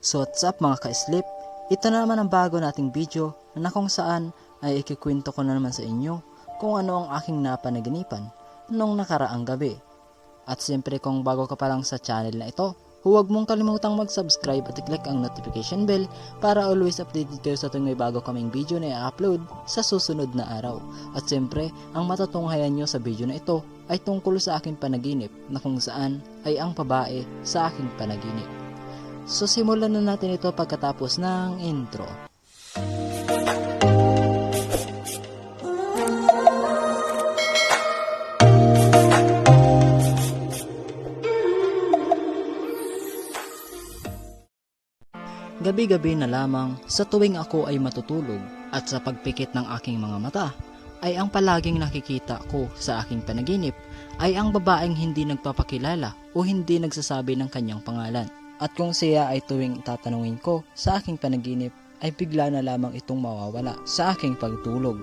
So what's up mga ka-sleep? Ito na naman ang bago nating video na kung saan ay ikikwento ko na naman sa inyo kung ano ang aking napanaginipan nung nakaraang gabi. At siyempre kung bago ka pa lang sa channel na ito, huwag mong kalimutang mag-subscribe at i-click ang notification bell para always updated kayo sa tuwing may bago kaming video na i-upload sa susunod na araw. At siyempre, ang matatunghayan nyo sa video na ito ay tungkol sa aking panaginip na kung saan ay ang babae sa aking panaginip. So simulan na natin ito pagkatapos ng intro. Gabi-gabi na lamang sa tuwing ako ay matutulog at sa pagpikit ng aking mga mata ay ang palaging nakikita ko sa aking panaginip ay ang babaeng hindi nagpapakilala o hindi nagsasabi ng kanyang pangalan. At kung siya ay tuwing tatanungin ko sa aking panaginip ay bigla na lamang itong mawawala sa aking pagtulog.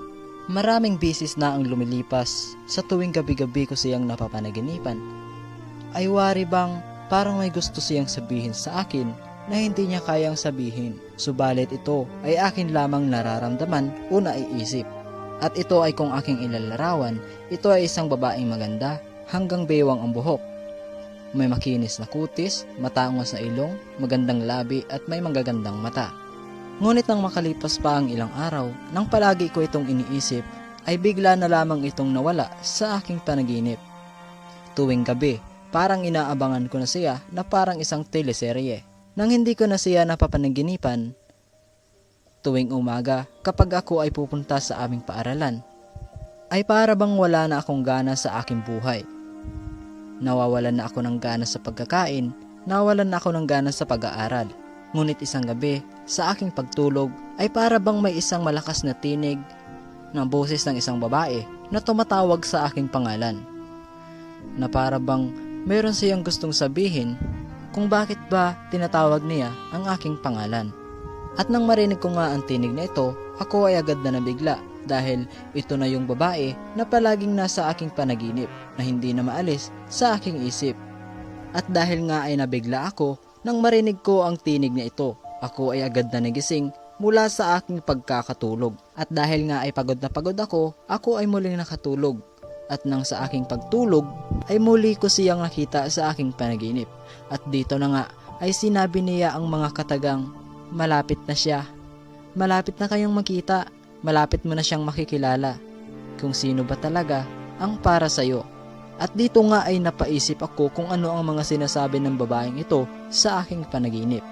Maraming bisis na ang lumilipas sa tuwing gabi-gabi ko siyang napapanaginipan. Ay wari bang parang may gusto siyang sabihin sa akin na hindi niya kayang sabihin. Subalit ito ay akin lamang nararamdaman o naiisip. At ito ay kung aking ilalarawan, ito ay isang babaeng maganda hanggang bewang ang buhok. May makinis na kutis, matangos na ilong, magandang labi at may magagandang mata. Ngunit nang makalipas pa ang ilang araw, nang palagi ko itong iniisip, ay bigla na lamang itong nawala sa aking panaginip. Tuwing gabi, parang inaabangan ko na siya na parang isang teleserye. Nang hindi ko na siya napapanaginipan, tuwing umaga kapag ako ay pupunta sa aming paaralan, ay para bang wala na akong gana sa aking buhay. Nawawalan na ako ng gana sa pagkakain, nawalan na ako ng gana sa pag-aaral. Ngunit isang gabi, sa aking pagtulog, ay para bang may isang malakas na tinig ng boses ng isang babae na tumatawag sa aking pangalan. Na para bang meron siyang gustong sabihin kung bakit ba tinatawag niya ang aking pangalan. At nang marinig ko nga ang tinig na ito, ako ay agad na nabigla dahil ito na yung babae na palaging nasa aking panaginip na hindi na maalis sa aking isip. At dahil nga ay nabigla ako nang marinig ko ang tinig na ito, ako ay agad na nagising mula sa aking pagkakatulog. At dahil nga ay pagod na pagod ako, ako ay muling nakatulog. At nang sa aking pagtulog, ay muli ko siyang nakita sa aking panaginip. At dito na nga ay sinabi niya ang mga katagang, malapit na siya. Malapit na kayong makita, malapit mo na siyang makikilala. Kung sino ba talaga ang para sa'yo. At dito nga ay napaisip ako kung ano ang mga sinasabi ng babaeng ito sa aking panaginip.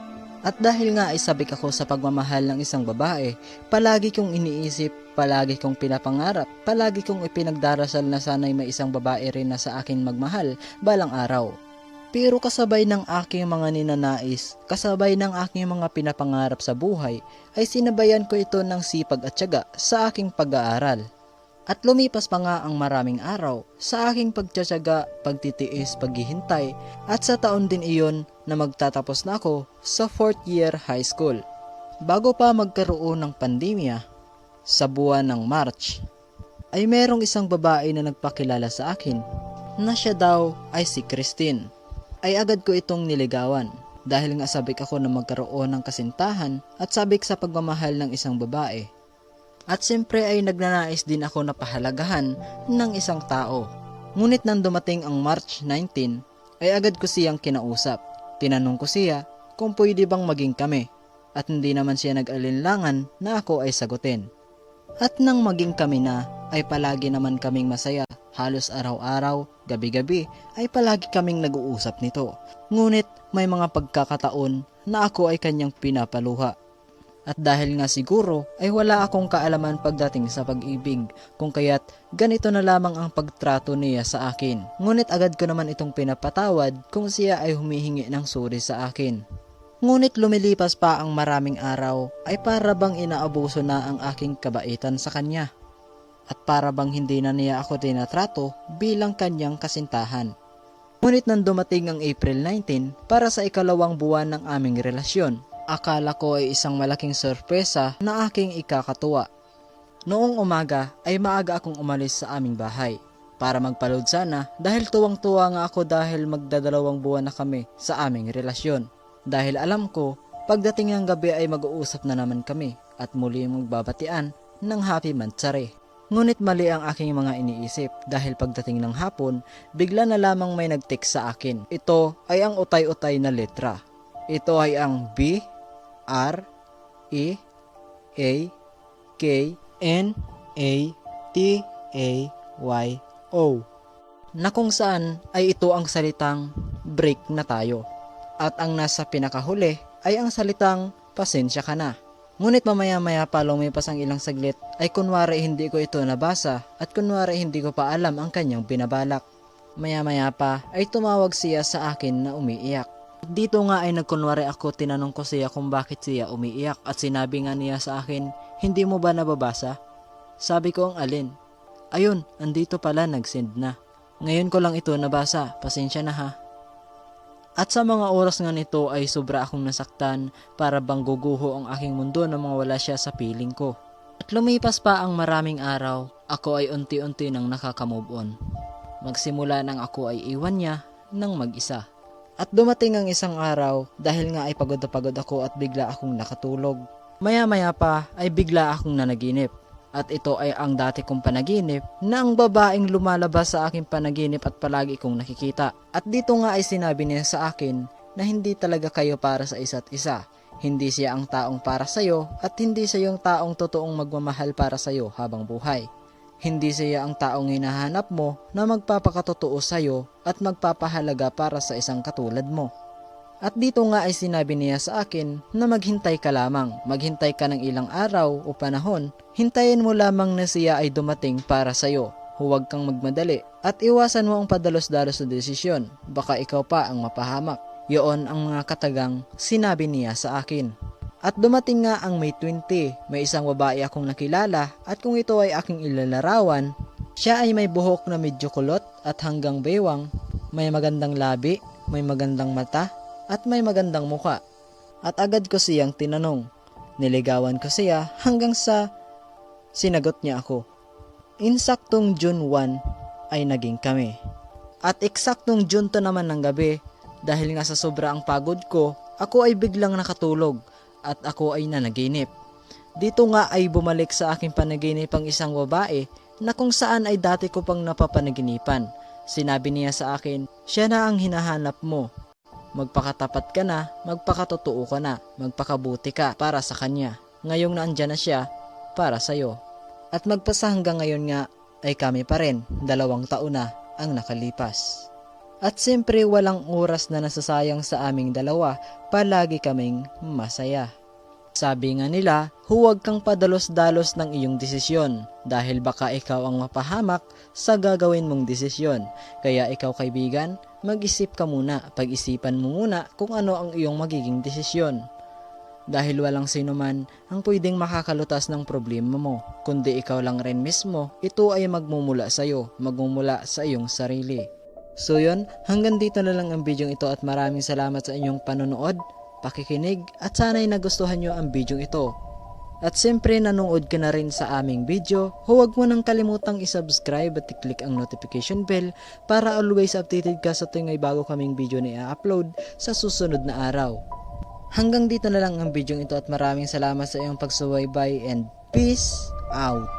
At dahil nga ay sabik ako sa pagmamahal ng isang babae, palagi kong iniisip, palagi kong pinapangarap, palagi kong ipinagdarasal na sana'y may isang babae rin na sa akin magmahal balang araw. Pero kasabay ng aking mga ninanais, kasabay ng aking mga pinapangarap sa buhay, ay sinabayan ko ito ng sipag at tiyaga sa aking pag-aaral. At lumipas pa nga ang maraming araw sa aking pagtsatsaga, pagtitiis, paghihintay at sa taon din iyon na magtatapos na ako sa 4th year high school. Bago pa magkaroon ng pandemya, sa buwan ng March, ay merong isang babae na nagpakilala sa akin na siya daw ay si Christine. Ay agad ko itong niligawan dahil nga sabik ako na magkaroon ng kasintahan at sabik sa pagmamahal ng isang babae. At siyempre ay nagnanais din ako na pahalagahan ng isang tao. Ngunit nang dumating ang March 19, ay agad ko siyang kinausap. Tinanong ko siya kung pwede bang maging kami at hindi naman siya nag-alinlangan na ako ay sagutin. At nang maging kami na, ay palagi naman kaming masaya. Halos araw-araw, gabi-gabi, ay palagi kaming nag-uusap nito. Ngunit may mga pagkakataon na ako ay kanyang pinapaluha at dahil nga siguro ay wala akong kaalaman pagdating sa pag-ibig kung kaya't ganito na lamang ang pagtrato niya sa akin. Ngunit agad ko naman itong pinapatawad kung siya ay humihingi ng suri sa akin. Ngunit lumilipas pa ang maraming araw ay para bang inaabuso na ang aking kabaitan sa kanya. At para bang hindi na niya ako tinatrato bilang kanyang kasintahan. Ngunit nang dumating ang April 19 para sa ikalawang buwan ng aming relasyon, Akala ko ay isang malaking sorpresa na aking ikakatuwa. Noong umaga ay maaga akong umalis sa aming bahay para magpaload sana dahil tuwang-tuwa nga ako dahil magdadalawang buwan na kami sa aming relasyon. Dahil alam ko Pagdating ng gabi ay mag-uusap na naman kami at muli magbabatian ng happy mantsare. Ngunit mali ang aking mga iniisip dahil pagdating ng hapon, bigla na lamang may nag-text sa akin. Ito ay ang utay-utay na letra. Ito ay ang B, R, E, A, K, N, A, T, A, Y, O. Na kung saan ay ito ang salitang break na tayo. At ang nasa pinakahuli ay ang salitang pasensya ka na. Ngunit mamaya-maya pa lumipas ang ilang saglit ay kunwari hindi ko ito nabasa at kunwari hindi ko pa alam ang kanyang binabalak. Maya-maya pa ay tumawag siya sa akin na umiiyak. Dito nga ay nagkunwari ako tinanong ko siya kung bakit siya umiiyak at sinabi nga niya sa akin, hindi mo ba nababasa? Sabi ko ang alin. Ayun, andito pala nag-send na. Ngayon ko lang ito nabasa, pasensya na ha. At sa mga oras nga nito ay sobra akong nasaktan para bang guguho ang aking mundo na mawala siya sa piling ko. At lumipas pa ang maraming araw, ako ay unti-unti nang nakaka-move on. Magsimula nang ako ay iwan niya nang mag-isa. At dumating ang isang araw dahil nga ay pagod na pagod ako at bigla akong nakatulog. Maya-maya pa ay bigla akong nanaginip. At ito ay ang dati kong panaginip na ang babaeng lumalabas sa aking panaginip at palagi kong nakikita. At dito nga ay sinabi niya sa akin na hindi talaga kayo para sa isa't isa. Hindi siya ang taong para sa'yo at hindi siya yung taong totoong magmamahal para sa'yo habang buhay. Hindi siya ang taong hinahanap mo na magpapakatotoo sa'yo at magpapahalaga para sa isang katulad mo. At dito nga ay sinabi niya sa akin na maghintay ka lamang, maghintay ka ng ilang araw o panahon, hintayin mo lamang na siya ay dumating para sa'yo. Huwag kang magmadali at iwasan mo ang padalos-dalos na desisyon, baka ikaw pa ang mapahamak. Yoon ang mga katagang sinabi niya sa akin. At dumating nga ang May 20, may isang babae akong nakilala at kung ito ay aking ilalarawan, siya ay may buhok na medyo kulot at hanggang bewang, may magandang labi, may magandang mata, at may magandang muka. At agad ko siyang tinanong. Niligawan ko siya hanggang sa sinagot niya ako. Insaktong June 1 ay naging kami. At eksaktong June to naman ng gabi dahil nga sa sobrang pagod ko, ako ay biglang nakatulog at ako ay nanaginip. Dito nga ay bumalik sa aking panaginip ang isang babae na kung saan ay dati ko pang napapanaginipan. Sinabi niya sa akin, siya na ang hinahanap mo Magpakatapat ka na, magpakatotoo ka na, magpakabuti ka para sa kanya. Ngayong naandyan na siya, para sa'yo. At magpasa hanggang ngayon nga ay kami pa rin, dalawang taon na ang nakalipas. At siyempre walang oras na nasasayang sa aming dalawa, palagi kaming masaya. Sabi nga nila, huwag kang padalos-dalos ng iyong desisyon dahil baka ikaw ang mapahamak sa gagawin mong desisyon. Kaya ikaw kaibigan, mag-isip ka muna, pag-isipan mo muna kung ano ang iyong magiging desisyon. Dahil walang sino man ang pwedeng makakalutas ng problema mo, kundi ikaw lang rin mismo, ito ay magmumula sa iyo, magmumula sa iyong sarili. So yun, hanggang dito na lang ang video ito at maraming salamat sa inyong panonood pakikinig at sana'y nagustuhan nyo ang video ito. At siyempre nanood ka na rin sa aming video, huwag mo nang kalimutang isubscribe at i-click ang notification bell para always updated ka sa tuwing may bago kaming video na i-upload sa susunod na araw. Hanggang dito na lang ang video ito at maraming salamat sa iyong pagsubaybay and peace out!